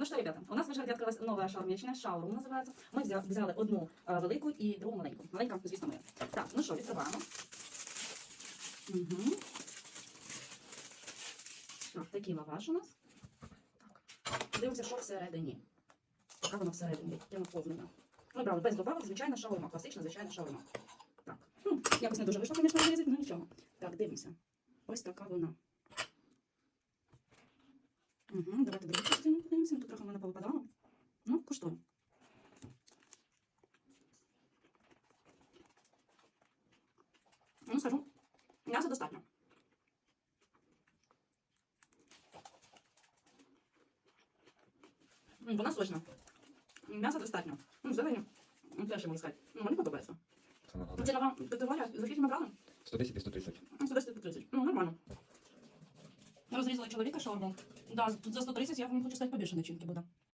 Ну что, ребята, у нас в Вишгороді открылась новая шаурмячная, шаурма називається. Ми взя- взяли одну е, велику і другу маленьку. Маленька, звісно, моя. Так, ну що, відкриваємо. Угу. Так, такий лаваш у нас. Так. Дивимося, що всередині. Яка воно всередині, яке наповнено. Ми брали без добавок, звичайна шаурма, класична, звичайна шаурма. Так. Ну, якось не дуже вийшло, звісно, вирізати, ну нічого. Так, дивимося. Ось така вона. Угу, давайте другу подивимося. Тут трохи в мене повипадало. Ну, куштуємо. Ну, скажу, м'яса достатньо. Вона сочна. М'яса достатньо. Ну, зелені. Ну, теж можу сказати. Ну, мені подобається. Ну, нагадує. Цінова категорія, за скільки ми брали? 110 і 130. Ну, 110 по 30. Ну, нормально. Розрізали чоловіка шаурму. Да, тут за 130 я вам хочу сказати побільше начинки буде.